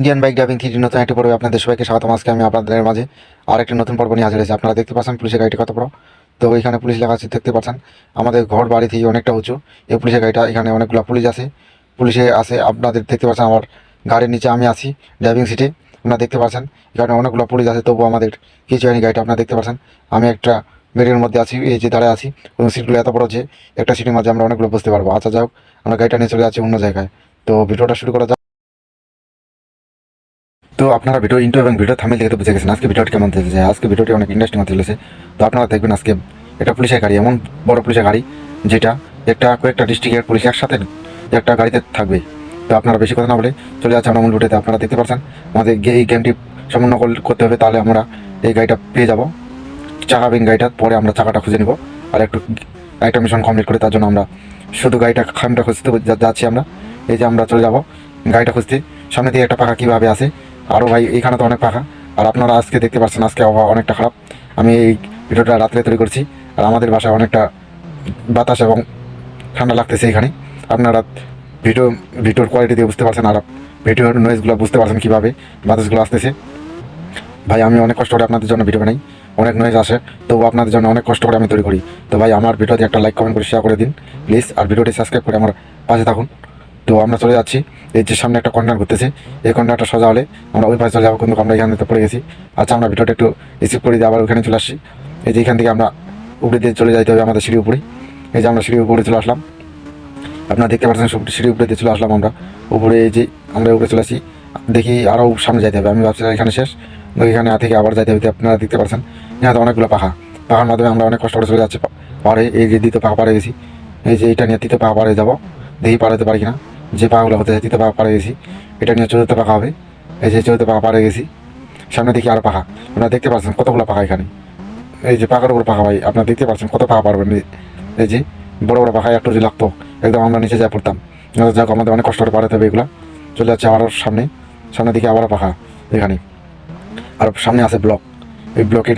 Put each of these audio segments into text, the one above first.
Indian bike driving three নতুন একটি পর্বে আপনাদের সবাইকে স্বাগতম। আজকে আমি আপনাদের মাঝে আর একটি নতুন পর্ব নিয়ে হাজির হয়েছি। আপনারা দেখতে পাচ্ছেন পুলিশের গাড়িটি কত বড়। তো এখানে পুলিশ লেখা আছে, দেখতে পাচ্ছেন। আমাদের ঘর বাড়ি থেকে অনেকটা উঁচু। এই পুলিশের গাড়িটা এখানে অনেকগুলো পুলিশ আছে। পুলিশে আছে, আপনাদের দেখতে পাচ্ছেন আমার গাড়ির নিচে আমি আছি ড্রাইভিং সিটে আপনারা দেখতে পাচ্ছেন, এখানে অনেকগুলো পুলিশ আছে। তবু আমাদের কিছু হয়নি গাড়িটা, আপনারা দেখতে পাচ্ছেন। আমি একটা বেডের মধ্যে আছি, এই যে দাঁড়ায় আছি। এবং সিটগুলো এত বড় যে একটা সিটের মাঝে আমরা অনেকগুলো বুঝতে পারব। আচ্ছা যাই আমরা গাড়িটা নিয়ে চলে যাচ্ছি অন্য জায়গায়। তো ভিডিওটা শুরু করা তো আপনারা ভিডিও ইন্টো এবং ভিডিও থামিল দেখে তো বুঝে গেছেন আজকে ভিডিওটি কেমন চলেছে। আজকে ভিডিওটি অনেক ইন্টারেস্টিং হতে চলেছে। তো আপনারা দেখবেন আজকে একটা পুলিশের গাড়ি, এমন বড় পুলিশের গাড়ি, যেটা একটা, কয়েকটা ডিস্ট্রিক্টের পুলিশ একসাথে একটা গাড়িতে থাকবে। তো আপনারা বেশি কথা না বলে চলে যাচ্ছে আমরা মূল আপনারা দেখতে পাচ্ছেন, আমাদের এই গেমটি সম্পূর্ণ করতে হবে, তাহলে আমরা এই গাড়িটা পেয়ে যাব। চাকাবিন গাড়িটা, পরে আমরা চাকাটা খুঁজে নিব। আর একটু একটা মিশন কমপ্লিট করে তার জন্য আমরা শুধু গাড়িটা খামটা খুঁজতে যাচ্ছি আমরা। এই যে আমরা চলে যাব, গাড়িটা খুঁজতে। সামনে দিয়ে একটা পাখা কীভাবে আসে আরও ভাই, এইখানে তো অনেক পাখা। আর আপনারা আজকে দেখতে পাচ্ছেন, আজকে আবহাওয়া অনেকটা খারাপ। আমি এই ভিডিওটা রাত্রে তৈরি করছি। আর আমাদের বাসায় অনেকটা বাতাস এবং ঠান্ডা লাগতেছে এখানে। আপনারা ভিডিও, ভিডিওর কোয়ালিটি দিয়ে বুঝতে পারছেন, আর ভিডিওর নয়েজগুলো বুঝতে পারছেন কীভাবে বাতাসগুলো আসতেছে। ভাই, আমি অনেক কষ্ট করে আপনাদের জন্য ভিডিও বানাই। অনেক নয়েজ আসে তবু আপনাদের জন্য অনেক কষ্ট করে আমি তৈরি করি। তো ভাই, আমার ভিডিওতে একটা লাইক কমেন্ট করে শেয়ার করে দিন প্লিজ আর ভিডিওটি সাবস্ক্রাইব করে আমার পাশে থাকুন। তো আমরা চলে যাচ্ছি। এই যে সামনে একটা কর্নার ঘুরতেছে। এই কর্নারটা সোজা হলে আমরা ওই পাশে চলে যাব, কিন্তু আমরা এখানে তো পড়ে গেছি। আচ্ছা আমরা ভিডিওটা একটু রিসিভ করে দিয়ে আবার ওখানে চলে আসছি। এই যে এখান থেকে আমরা উপরে দিয়ে চলে যাইতে হবে আমাদের সিঁড়ি উপরে। এই যে আমরা সিঁড়ি উপরে চলে আসলাম। আপনারা দেখতে পাচ্ছেন সিঁড়ি উপরে দিয়ে চলে আসলাম আমরা। উপরে এই যে আমরা উপরে চলে আসি। দেখি আরও সামনে যাইতে হবে। আমি ভাবছিলাম এখানে শেষ এখানে থেকে আবার যাইতে হবে। আপনারা দেখতে পাচ্ছেন, এখানে অনেকগুলো পাখা। পাখার মাধ্যমে আমরা অনেক কষ্ট করে চলে যাচ্ছি। পাহাড়ে, এই যে দ্বিতীয় পাখা পাড়ে গেছি। এই যে এটা নিয়ে তৃতীয় পাখা পাড়ে যাব। দেখি পাড়াতে পারি কিনা। যে পাখাগুলো হতে তৃতীয় পাখা পাড়ে গেছি, এটা নিয়ে চতুর্থ পাখা হবে। এই যে চতুর্থ পাখা পাড়ে গেছি, সামনে দেখি আরও পাখা আপনারা দেখতে পাচ্ছেন কতগুলো পাখা এখানে। এই যে পাখার উপর পাখা ভাই, আপনারা দেখতে পাচ্ছেন কত পাখা পারবেন এই- যে বড় বড় পাখা একটু যে লাগতো, একদম আমরা নিচে যা পড়তাম। যাক, আমাদের অনেক কষ্ট করে পাড়াতে হবে এগুলো। চলে যাচ্ছে আবারও সামনে। সামনে দিকে আবারও পাখা এখানে। আর সামনে আছে ব্লক। এই ব্লকের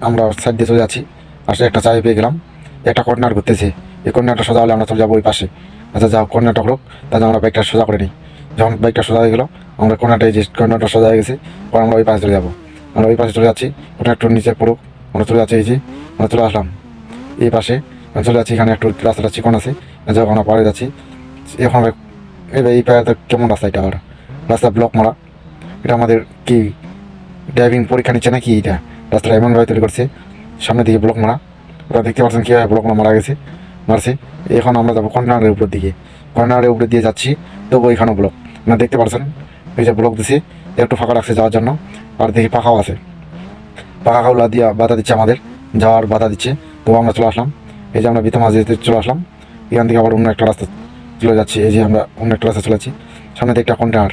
আমরা সাইড দিয়ে চলে যাচ্ছি। আসলে একটা চাবি পেয়ে গেলাম। একটা কর্নার ঘুরতেছে। এই কর্নারটা সোজা হলে আমরা চলে যাব ওই পাশে। আচ্ছা যাও কর্নারটা হলো তাহলে আমরা বাইকটা সোজা করে নিই। যখন বাইকটা সোজা হয়ে গেলো, আমরা কর্নারটা এই যে কর্নারটা সোজা হয়ে গেছে, পর আমরা ওই পাশে চলে যাব। আমরা ওই পাশে চলে যাচ্ছি, ওটা একটু নিচে পড়ুক, আমরা চলে যাচ্ছি এই যে, আমরা চলে আসলাম। এই পাশে চলে যাচ্ছি, এখানে একটু রাস্তাটা চিকন আছে যখন আমরা পাড়ে যাচ্ছি, এখন এই পায়ে তো কেমন রাস্তা এটা আবার? রাস্তা ব্লক মারা। এটা আমাদের কি ড্রাইভিং পরীক্ষা নিচ্ছে নাকি এটা রাস্তাটা এমনভাবে তৈরি করছে সামনে দিকে ব্লক মারা। ওটা দেখতে পাচ্ছেন কীভাবে ব্লক মারা গেছে। মারছে। এখন আমরা যাব কর্নারের উপর দিকে। কর্নারের উপরে দিয়ে যাচ্ছি, তবু এখানেও ব্লক আপনারা দেখতে পাচ্ছেন এই যে ব্লক দিছে, একটু ফাঁকা রাখছে যাওয়ার জন্য। আর দেখি পাখাও আছে। পাখাগুলো দিয়ে বাধা দিচ্ছে আমাদের। যাওয়ার বাধা দিচ্ছে। তবু আমরা চলে আসলাম। এই যে আমরা বিতা মাঝে চলে আসলাম। এখান থেকে আবার অন্য একটা রাস্তা চলে যাচ্ছি। এই যে আমরা অন্য একটা রাস্তা চলে সামনে একটা কন্টেনার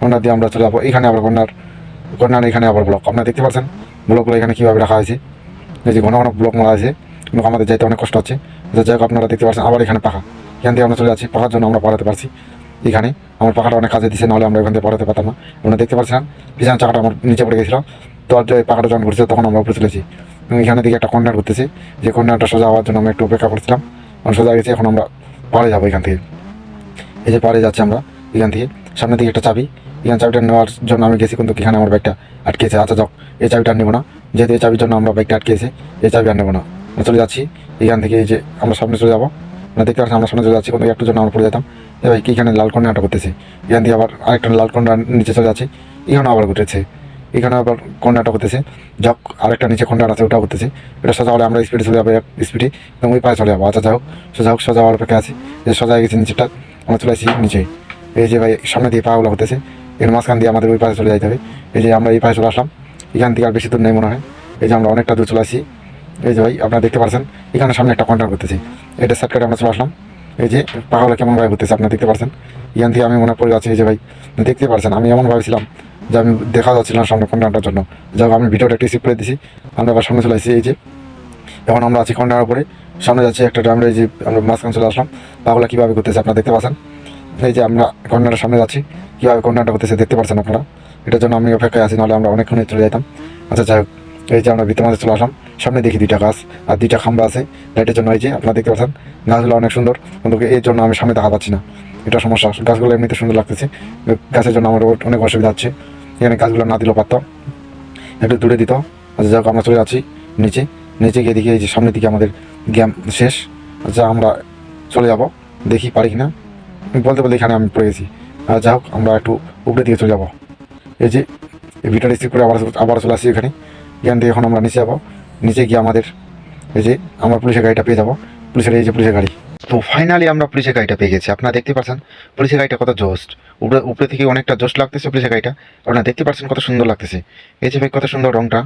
কন্টেনার দিয়ে আমরা চলে যাব। এখানে আবার কন্যার কন্যার এখানে আবার ব্লক আপনারা দেখতে পাচ্ছেন ব্লকগুলো এখানে কীভাবে রাখা হয়েছে? এই যে ঘন ঘন ব্লক মারা আছে আমাদের যাইতে অনেক কষ্ট হচ্ছে। তো যাই হোক, আপনারা দেখতে পাচ্ছেন, আবার এখানে পাখা। এখান থেকে আমরা চলে যাচ্ছি, পাখার জন্য আমরা পড়াতে পারছি। এখানে আমার পাখাটা অনেক কাজে দিচ্ছে নাহলে আমরা এখান থেকে পড়াতে পারতাম না। আপনারা দেখতে পাচ্ছেন পিছনে চাকাটা আমার নিচে পড়ে গেছিল। তো আর যে পাখাটা যখন ঘুরছে, তখন আমরা উপরে চলেছি। এখানে দিকে একটা কর্নার ঘুরতেছি। যে কর্নারটা সোজা হওয়ার জন্য আমরা একটু অপেক্ষা করছিলাম। আমরা সোজা গেছি, এখন আমরা পাড়ে যাব এখান থেকে। এই যে পাড়ে যাচ্ছি আমরা, এখান থেকে। সামনের দিকে একটা চাবি। এখানে চাবিটা নেওয়ার জন্য আমি গেছি, কিন্তু এখানে আমার বাইকটা আটকেছে আচ্ছা যাও এই চাবিটা নেব না। যেহেতু এই চাবির জন্য আমরা বাইকটা আটকেছে এই চাবি আর নেব না। আমরা চলে যাচ্ছি। এখান থেকে এই যে আমরা সামনে চলে যাব। আমরা দেখতে পাচ্ছি আমরা সামনে চলে যাচ্ছি কিন্তু একটু জন্য আমরা পড়ে যেতাম। এ ভাই কি এখানে লাল কর্নারটা করতেছে। এখান থেকে আবার আরেকটা লাল কর্নার নিচে চলে যাচ্ছে। এখানে আবার ঘুরেছে এখানে আবার কর্নারটা করতেছে। যক, আরেকটা নিচে কর্নার আছে ওটা করতেছে। এটা সোজা হলে আমরা স্পিডে চলে যাব স্পিডে এবং ওই পায়ে চলে যাব। আচ্ছা যাই হোক সোজা হোক সোজা হওয়ার অপেক্ষা আছে। যে সোজা গেছে নিচেটা, আমরা চলে আসি নিচে। এই যে ভাই, সামনে দিয়ে পাগুলো হতেছে এর মাঝখান দিয়ে আমাদের ওই পাশে চলে যাইতে হবে। এই যে আমরা এই পাশে চলে আসলাম। এখান থেকে আর বেশি দূর নেই মনে হয়। এই যে আমরা অনেকটা দূর চলে আসি। এই যে ভাই, আপনারা দেখতে পাচ্ছেন এখানে সামনে একটা কন্ট্রাক্ট করতেছি এটা সার্ট আমরা চলে আসলাম। এই যে পাগলা কেমনভাবে ঘুরতেছে, আপনারা দেখতে পাচ্ছেন এখান থেকে আমি মনে পড়ে যাচ্ছি, এই যে ভাই, দেখতে পাচ্ছেন আমি এমন ভাবেছিলাম যে আমি দেখা যাচ্ছিলাম সামনে কন্ট্রাক্টার জন্য। যাই আমি ভিডিওটা একটু রিসিভ করে দিছি। আমরা আবার সামনে চলে আসছি, এই যে। এখন আমরা আছি কন্ট্রাক্টার উপরে। সামনে যাচ্ছি একটা ড্রামের এই যে আমরা মাঝখানে চলে আসলাম। পাগলা কীভাবে করতেছে আপনারা দেখতে পাচ্ছেন এই যে আমরা কর্নারের সামনে যাচ্ছি। কীভাবে কর্নারটা করতেছে দেখতে পাচ্ছেন আপনারা? এটার জন্য আমি অপেক্ষায় আছি, নাহলে আমরা অনেকক্ষণে চলে যেতাম আচ্ছা যাই হোক। এই যে আমরা ভিতর মাঝে চলে আসলাম, সামনে দেখি দুইটা গাছ, আর দুইটা খাম্বা আছে। লাইটের জন্য এই যে আপনারা দেখতে পাচ্ছেন, গাছগুলো অনেক সুন্দর। কিন্তু এর জন্য আমি সামনে দেখা পাচ্ছি না। এটা সমস্যা, গাছগুলো এমনিতে সুন্দর লাগতেছে। গাছের জন্য আমার অনেক অসুবিধা হচ্ছে। এখানে গাছগুলো না দিলেও পারতাম। একটু দূরে দিত আচ্ছা যাক আমরা চলে যাচ্ছি নিচে। নিচে গিয়ে দেখি এই যে সামনের দিকে আমাদের গেম শেষ। আচ্ছা আমরা চলে যাব। দেখি পারি কিনা। বলতে বলতে এখানে আমি পড়ে গেছি। আর যা হোক, আমরা একটু উপরের দিকে চলে যাব। এই যে ভিডিওটা রিসিভ করে আবার আবার চলে আসছি এখানে। এখান থেকে এখন আমরা নিচে যাব। নিচে গিয়ে আমাদের এই যে আমরা পুলিশের গাড়িটা পেয়ে যাব। পুলিশের এই যে পুলিশের গাড়ি। তো ফাইনালি আমরা পুলিশের গাড়িটা পেয়ে গেছি। আপনারা দেখতে পাচ্ছেন, পুলিশের গাড়িটা কত জোস্ট। উপরে উপরে থেকে অনেকটা জোস্ট লাগতেছে পুলিশের গাড়িটা। আপনারা দেখতে পাচ্ছেন কত সুন্দর লাগতেছে। এই যে ভাই, কত সুন্দর রংটা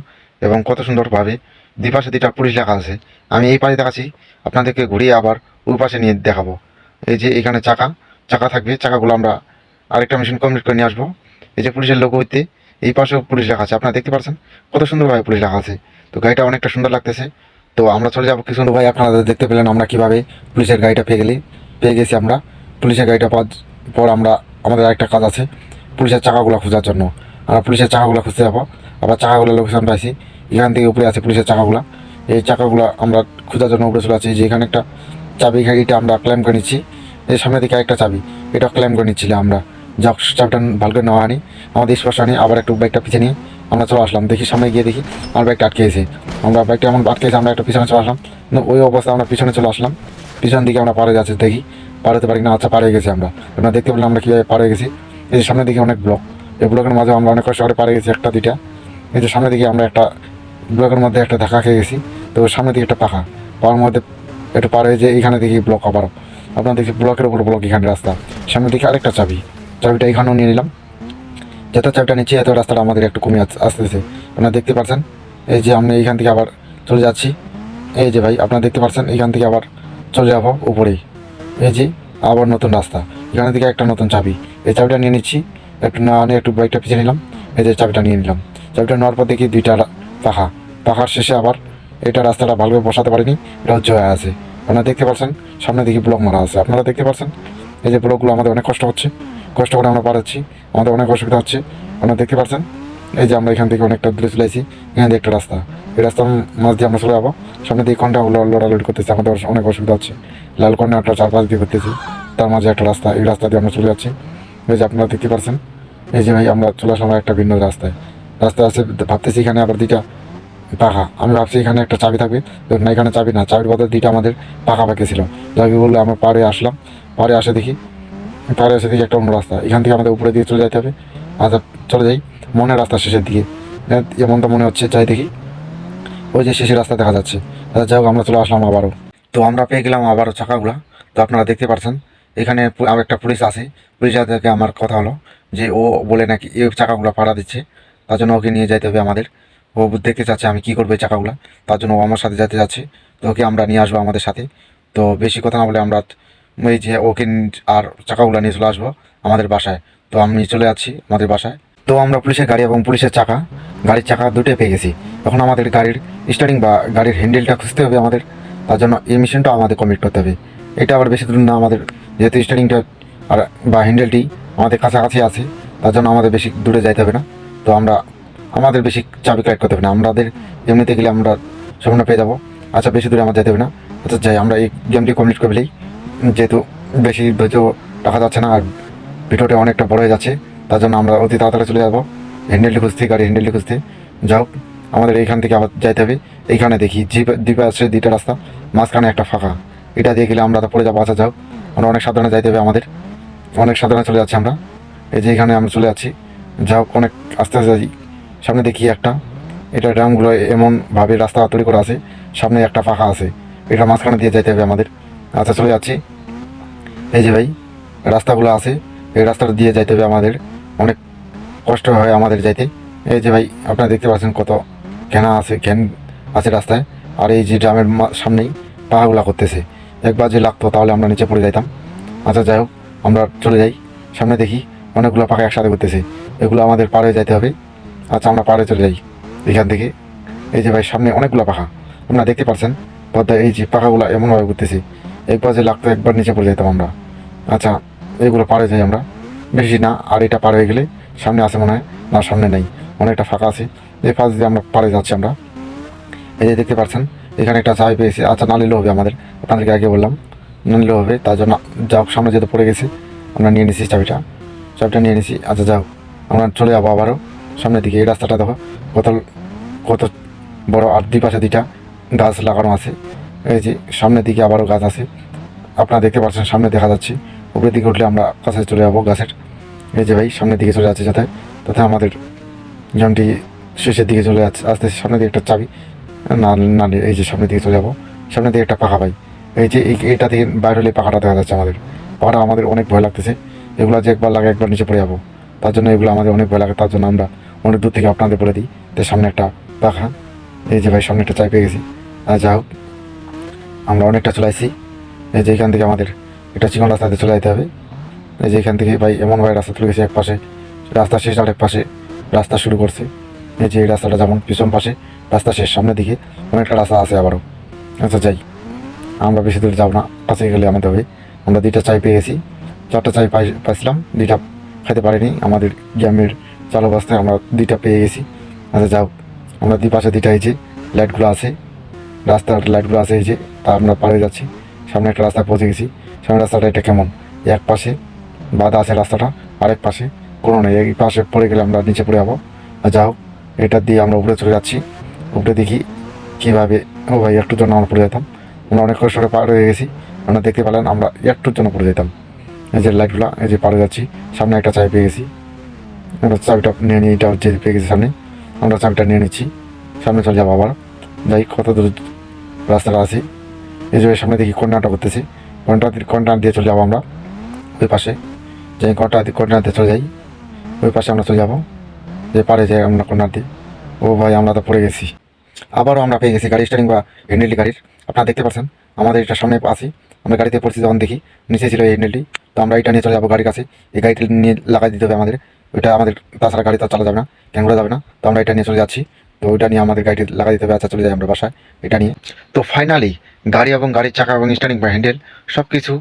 এবং কত সুন্দরভাবে দুই পাশে দুইটা পুলিশ লেখা আছে। আমি এই পাশে দেখাচ্ছি, আপনাদেরকে ঘুরিয়ে আবার ওই পাশে নিয়ে দেখাবো। এই যে এখানে চাকা চাকা থাকবে। চাকাগুলো আমরা আরেকটা মেশিন কমপ্লিট করে নিয়ে আসব। এই যে পুলিশের লোক হইতে এই পাশেও পুলিশ লেখা আছে। আপনারা দেখতে পাচ্ছেন? কত সুন্দরভাবে পুলিশ রাখা আছে। তো গাড়িটা অনেকটা সুন্দর লাগতেছে। তো আমরা চলে যাব কিছু। ভাই, আপনারা দেখতে পেলেন আমরা কীভাবে পুলিশের গাড়িটা পেয়ে গেলি পেয়ে গেছি আমরা। পুলিশের গাড়িটা পাওয়ার পর আমরা আমাদের আরেকটা কাজ আছে। পুলিশের চাকাগুলো খোঁজার জন্য। আমরা পুলিশের চাকাগুলো খুঁজতে যাব। আবার চাকাগুলো লোকেশন পাইছি। এখান থেকে উপরে আছে পুলিশের চাকাগুলো। এই চাকাগুলো আমরা খোঁজার জন্য উপরে চলে আছি যে এখানে একটা চাবি গাড়িটা আমরা ক্লেম করে নিচ্ছি। এই সামনের দিকে একটা চাবি। এটা ক্লেম করে নিচ্ছিলাম আমরা। যাক চাবিটা ভালো করে নেওয়া হয়নি। আমাদের স্পর্শ হয়নি আবার একটু বাইকটা পিছিয়ে নিয়ে আমরা চলে আসলাম। দেখি সামনে গিয়ে দেখি আমার বাইকটা আটকে আমরা বাইকটা এমন আটকে আমরা একটা পিছনে চলে আসলাম। ওই অবস্থায় আমরা পিছনে চলে আসলাম। পিছন দিকে আমরা পারে যাচ্ছি, দেখি। পারতে পারি না? আচ্ছা পারে গেছি আমরা। আপনারা দেখতে পেলাম আমরা কীভাবে পারে গেছি। এই যে সামনের দিকে অনেক ব্লক এই ব্লকের মাঝে আমরা অনেক কষ্ট করে পারে গেছি, একটা, দুইটা। এই যে সামনের দিকে আমরা একটা ব্লকের মধ্যে একটা ধাক্কা খেয়ে গেছি। তো সামনের দিকে একটা পাখা। পাওয়ার মধ্যে একটু পারে যে এইখানে দেখি ব্লক আবার। আপনার দেখি ব্লকের উপর ব্লক এখানে রাস্তা। সামনের দিকে আরেকটা চাবি। চাবিটা এখানেও নিয়ে নিলাম। যত চাবিটা নিচ্ছি এত রাস্তাটা আমাদের একটু কমে আস- আসতেছে। আপনারা দেখতে পাচ্ছেন এই যে আমরা এইখান থেকে আবার চলে যাচ্ছি। এই যে ভাই, আপনারা দেখতে পাচ্ছেন এইখান থেকে আবার চলে যাব উপরেই। এই যে আবার নতুন রাস্তা। এখান থেকে একটা নতুন চাবি। এই চাবিটা নিয়ে নিচ্ছি। একটু না নিয়ে একটু বাইকটা পিছিয়ে নিলাম। এই যে চাবিটা নিয়ে নিলাম। চাবিটা নেওয়ার পর দেখি দুইটা পাখা। পাখার শেষে আবার এটা রাস্তাটা ভালোভাবে বসাতে পারিনি। এটা হয়ে আছে। আপনারা দেখতে পাচ্ছেন সামনে দেখি ব্লক মারা আছে। আপনারা দেখতে পাচ্ছেন এই যে ব্লকগুলো আমাদের অনেক কষ্ট হচ্ছে। কষ্ট করে আমরা পারাচ্ছি আমাদের অনেক অসুবিধা হচ্ছে। আপনারা দেখতে পাচ্ছেন এই যে আমরা এখান থেকে অনেকটা দূরে চলে আসি, এখান থেকে একটা রাস্তা। এই রাস্তার মাঝ দিয়ে আমরা চলে যাব। সামনে দিয়ে কন্টা লড়ালড়ি করতেছি, আমাদের অনেক অসুবিধা হচ্ছে। লাল কন্যা একটা চারপাশ দিয়ে করতেছি তার মাঝে একটা রাস্তা। এই রাস্তা দিয়ে আমরা চলে যাচ্ছি। এই যে আপনারা দেখতে পাচ্ছেন এই যে ভাই, আমরা চলে আসলাম একটা ভিন্ন রাস্তায়। রাস্তা আছে, ভাবতেছি এখানে আবার দুইটা পাখা আমি ভাবছি এখানে একটা চাবি থাকবে। না, এখানে চাবি না, চাবির বদলে দুইটা আমাদের পাখা পাখি ছিল। যাকে বললে আমরা পাড়ে আসলাম। পাড়ে আসে দেখি, পাড়ে এসে দেখি একটা অন্য রাস্তা। এখান থেকে আমাদের উপরে দিয়ে চলে যেতে হবে। আচ্ছা চলে যাই। মনের রাস্তা শেষের দিকে। এমনটা মনে হচ্ছে, যাই দেখি। ওই যে শেষের রাস্তা দেখা যাচ্ছে। আচ্ছা যাই হোক, আমরা চলে আসলাম আবারও। তো আমরা পেয়ে গেলাম আবারও চাকাগুলা। তো আপনারা দেখতে পাচ্ছেন এখানে একটা পুলিশ আছে। পুলিশের থেকে আমার কথা হলো, যে ও বলে নাকি এই চাকাগুলো পাড়া দিচ্ছে। তার জন্য ওকে নিয়ে যেতে হবে আমাদের। ও দেখতে চাচ্ছে আমি কি করব এই চাকাগুলা। তার জন্য ও আমার সাথে যেতে যাচ্ছে। তো ওকে আমরা নিয়ে আসব আমাদের সাথে। তো বেশি কথা না বলে আমরা এই যে ওকে আর চাকাগুলো নিয়ে চলে আসব আমাদের বাসায়। তো আমি চলে যাচ্ছি আমাদের বাসায়। তো আমরা পুলিশের গাড়ি এবং পুলিশের চাকা, গাড়ির চাকা দুটোই পেয়ে গেছি। এখন আমাদের গাড়ির স্টার্টিং বা গাড়ির হ্যান্ডেলটা খুঁজতে হবে আমাদের। তার জন্য এই মিশনটাও আমাদের কমপ্লিট করতে হবে। এটা আবার বেশি দূর না আমাদের, যেহেতু স্টার্টিংটা আর বা হ্যান্ডেলটি আমাদের কাছাকাছি আছে, তার জন্য আমাদের বেশি দূরে যাইতে হবে না। তো আমরা আমাদের বেশি চাবি কালেক্ট করতে হবে না। আমাদের এমনিতে গেলে আমরা সম্পূর্ণ পেয়ে যাব। আচ্ছা বেশি দূরে আমার যেতে হবে না। আচ্ছা যাই, আমরা এই গেমটি কমপ্লিট করে ফেলেই যেহেতু বেশি হয়তো টাকা যাচ্ছে না আর ভিডিওটা অনেকটা বড় হয়ে যাচ্ছে, তার জন্য আমরা অতি তাড়াতাড়ি চলে যাব। হ্যান্ডেলটি খুঁজতে, গাড়ি হ্যান্ডেলটি খুঁজতে। যাও আমাদের এইখান থেকে আবার যাইতে হবে। এইখানে দেখি দ্বীপে আছে দুইটা রাস্তা, মাঝখানে একটা ফাঁকা। এটা দিয়ে গেলে আমরা তো পড়ে যাব। আচ্ছা যাও আমরা অনেক সাধারণে যাইতে হবে আমাদের। অনেক সাধারণে চলে যাচ্ছি আমরা। এই যে এখানে আমরা চলে যাচ্ছি। যাও অনেক আস্তে আস্তে যাই। সামনে দেখি একটা। এটা ড্রামগুলো এমনভাবে রাস্তা তৈরি করা আছে, সামনে একটা ফাঁকা আছে। এটা মাঝখানে দিয়ে যাইতে হবে আমাদের। আচ্ছা চলে যাচ্ছি। এই যে ভাই, রাস্তাগুলো আছে, এই রাস্তাটা দিয়ে যাইতে হবে আমাদের। অনেক কষ্ট হয় আমাদের যাইতে। এই যে ভাই, আপনারা দেখতে পাচ্ছেন কত ঘেনা আছে ঘ্যান আছে রাস্তায়। আর এই যে ড্রামের সামনেই পাহাগুলা করতেছে। একবার যে লাগতো তাহলে আমরা নিচে পড়ে যাইতাম। আচ্ছা যাই হোক, আমরা চলে যাই। সামনে দেখি অনেকগুলো পাখা একসাথে করতেছে। এগুলো আমাদের পাড়ে যাইতে হবে। আচ্ছা আমরা পাড়ে চলে যাই। এখান থেকে। এই যে ভাই, সামনে অনেকগুলো পাখা। আপনারা দেখতে পাচ্ছেন পদ্মা, এই যে পাখাগুলো এমনভাবে ঘুরতেছে। একবার যে লাগতো একবার নিচে পড়ে যেতাম আমরা। আচ্ছা এইগুলো পাড়ে যাই আমরা। বেশি না, আর এটা পার হয়ে গেলে সামনে আছে মনে হয়। না, সামনে নেই। অনেকটা ফাঁকা আছে। এই ফাঁস দিয়ে আমরা পাড়ে যাচ্ছি আমরা। এই যে দেখতে পাচ্ছেন এখানে একটা চাবি পেয়েছি। আচ্ছা না নিলেও হবে আমাদের। আপনাদেরকে আগে বললাম, না নিলেও হবে। তার জন্য যা হোক সামনে যেহেতু পড়ে গেছে, আমরা নিয়ে নিছি চাবিটা। চাবিটা নিয়ে নিছি। আচ্ছা যাও। আমরা চলে যাব আবারও। সামনের দিকে, এই রাস্তাটা দেখো, কত কত বড় আর দুই পাশে দুইটা গাছ লাগানো আছে। এই যে সামনের দিকে আবারও গাছ আছে। আপনারা দেখতে পাচ্ছেন সামনে দেখা যাচ্ছে। উপরের দিকে উঠলে আমরা কাছে চলে যাব গাছের। এই যে ভাই, সামনের দিকে চলে যাচ্ছে যাতে, তাতে আমাদের জনটি শেষের দিকে চলে যাচ্ছে। আস্তে আস্তে সামনের দিকে একটা চাবি, না না এই যে সামনের দিকে চলে যাব। সামনের দিকে একটা পাখা পাই এই যে এই, এইটা থেকে বাইরে হলে পাখাটা দেখা যাচ্ছে আমাদের। পাখাটা আমাদের অনেক ভয় লাগতেছে। এগুলো যে একবার লাগে একবার নিচে পড়ে যাব। তার জন্য এগুলো আমাদের অনেক ভয় লাগে, তার জন্য আমরা অনেক দূর থেকে আপনাদের বলে দিই। তো সামনে একটা পাখা, এই যে ভাই সামনে একটা চাই পেয়ে গেছি। আর যা হোক, আমরা অনেকটা চলে আসছি এই যে এখান থেকে আমাদের একটা চিকন রাস্তাতে চলে যেতে হবে। এই যে এখান থেকে ভাই এমন ভাই রাস্তা চলে গেছে এক পাশে, রাস্তা শেষ আর এক পাশে রাস্তা শুরু করছে। এই যে এই রাস্তাটা যেমন পিছন পাশে, রাস্তা শেষ সামনের দিকে অনেকটা রাস্তা আছে আবারও। আচ্ছা যাই, আমরা বেশি দূর যাব না, কাছে গেলে আমাদের হবে। আমরা দুইটা চাই পেয়ে গেছি, চারটা চাই পাই পাইছিলাম, দুইটা খেতে পারিনি। আমাদের গ্রামের চালু অবস্থায় আমরা দুইটা পেয়ে গেছি। আচ্ছা যাও। আমরা দুই পাশে দুইটা যে লাইটগুলো আছে। রাস্তার লাইটগুলো আছে এই যে, তা আমরা পাড়ে যাচ্ছি। সামনে একটা রাস্তা পৌঁছে গেছি। সামনে রাস্তাটা এটা কেমন? এক পাশে বাধা আছে রাস্তাটা, আরেক পাশে। কোনো নেই, এই পাশে পড়ে গেলে আমরা নিচে পড়ে যাব। আর যাও, এটা দিয়ে আমরা উপরে চলে যাচ্ছি। উপরে দেখি কীভাবে। ও ভাই, একটুর জন্য আমরা পড়ে যেতাম। আমরা অনেক কষ্ট পার হয়ে গেছি। আমরা দেখতে পেলেন, আমরা একটুর জন্য পড়ে যেতাম। এই যে লাইটগুলো এই যে পাড়ে যাচ্ছি, সামনে একটা চাবি পেয়ে গেছি। আমরা চাবিটা নিয়ে নিয়ে এটা যে পেয়ে গেছি সামনে। আমরা চাবিটা নিয়ে নিচ্ছি, সামনে চলে যাব আবার। যাই কত দূর রাস্তাটা আছে। এই যে সামনে দেখি কন্যাটা করতেছি কন্যা কন্যা দিয়ে চলে যাব আমরা, ওই পাশে। যাই কন্যা কন্যা দিয়ে চলে যাই। ওই পাশে আমরা চলে যাব। যে পারে যাই আমরা কন্যা দিয়ে। ও ভাই, আমরা তো পড়ে গেছি। আবারও আমরা পেয়ে গেছি গাড়ি স্টারিং বা হ্যান্ডেলটি গাড়ির। আপনারা দেখতে পাচ্ছেন, আমাদের এটা সামনে আছি। আমরা গাড়িতে পড়ছি যখন দেখি নিচে ছিল এই তো আমরা এটা নিয়ে চলে যাব গাড়ির কাছে। এই গাড়িটা নিয়ে লাগাই দিতে হবে আমাদের। ওইটা আমাদের, তাছাড়া গাড়ি তো চালা যাবে না ক্যাঙ্গুলো যাবে না। তো আমরা এটা নিয়ে চলে যাচ্ছি। তো ওইটা নিয়ে আমাদের গাড়িটি লাগাই দিতে হবে। আচ্ছা চলে যাই আমরা বাসায়, এটা নিয়ে। তো ফাইনালি গাড়ি এবং গাড়ির চাকা এবং স্টারিং বা হ্যান্ডেল সব কিছু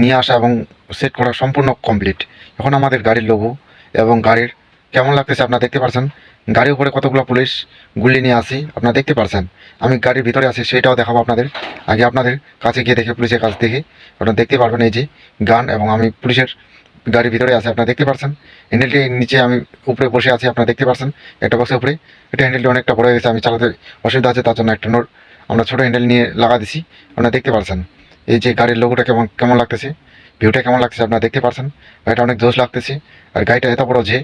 নিয়ে আসা এবং সেট করা সম্পূর্ণ কমপ্লিট এখন আমাদের গাড়ির লোগো এবং গাড়ির কেমন লাগতেছে আপনারা দেখতে পাচ্ছেন গাড়ির উপরে কতগুলো পুলিশ গুলি নিয়ে আসি, আপনারা দেখতে পারছেন। আমি গাড়ির ভিতরে আছি সেটাও দেখাবো আপনাদের। আগে আপনাদের কাছে গিয়ে দেখে পুলিশের কাছ থেকে। আপনারা দেখতে পারবেন এই যে গান এবং আমি পুলিশের গাড়ির ভিতরে আছি, আপনারা দেখতে পারছেন। হ্যান্ডেলটি নিচে আমি উপরে বসে আছি, আপনারা দেখতে পারছেন। একটা বক্সের উপরে। এটা হ্যান্ডেলটি অনেকটা বড় হয়ে গেছে, আমি চালাতে অসুবিধা আছে, তার জন্য একটা নোট আমরা ছোটো হ্যান্ডেল নিয়ে লাগা দিছি। আপনারা দেখতে পারছেন। এই যে গাড়ির লোগোটা কেমন কেমন লাগতেছে? ভিউটা কেমন লাগতেছে, আপনারা দেখতে পারছেন। গাড়িটা অনেক জোশ লাগতেছে। আর গাড়িটা এত বড় যে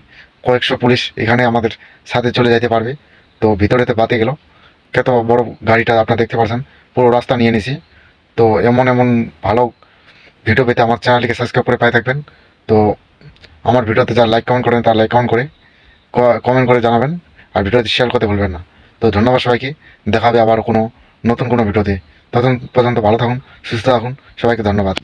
কয়েকশো পুলিশ এখানে আমাদের সাথে চলে যেতে পারবে। তো ভিতরেতে বাতে গেল। কত বড় গাড়িটা আপনারা দেখতে পাচ্ছেন পুরো রাস্তা নিয়ে নিছি। তো এমন এমন ভালো ভিডিও পেতে আমার চ্যানেলটিকে সাবস্ক্রাইব করে পাই থাকবেন। তো আমার ভিডিওতে যারা লাইক কমেন্ট করেন, তারা লাইক কমেন্ট করে কমেন্ট করে জানাবেন। আর ভিডিওটি শেয়ার করতে ভুলবেন না। তো ধন্যবাদ সবাইকে। দেখা হবে আবার কোনো নতুন কোনো ভিডিওতে। তখন পর্যন্ত ভালো থাকুন, সুস্থ থাকুন। সবাইকে ধন্যবাদ।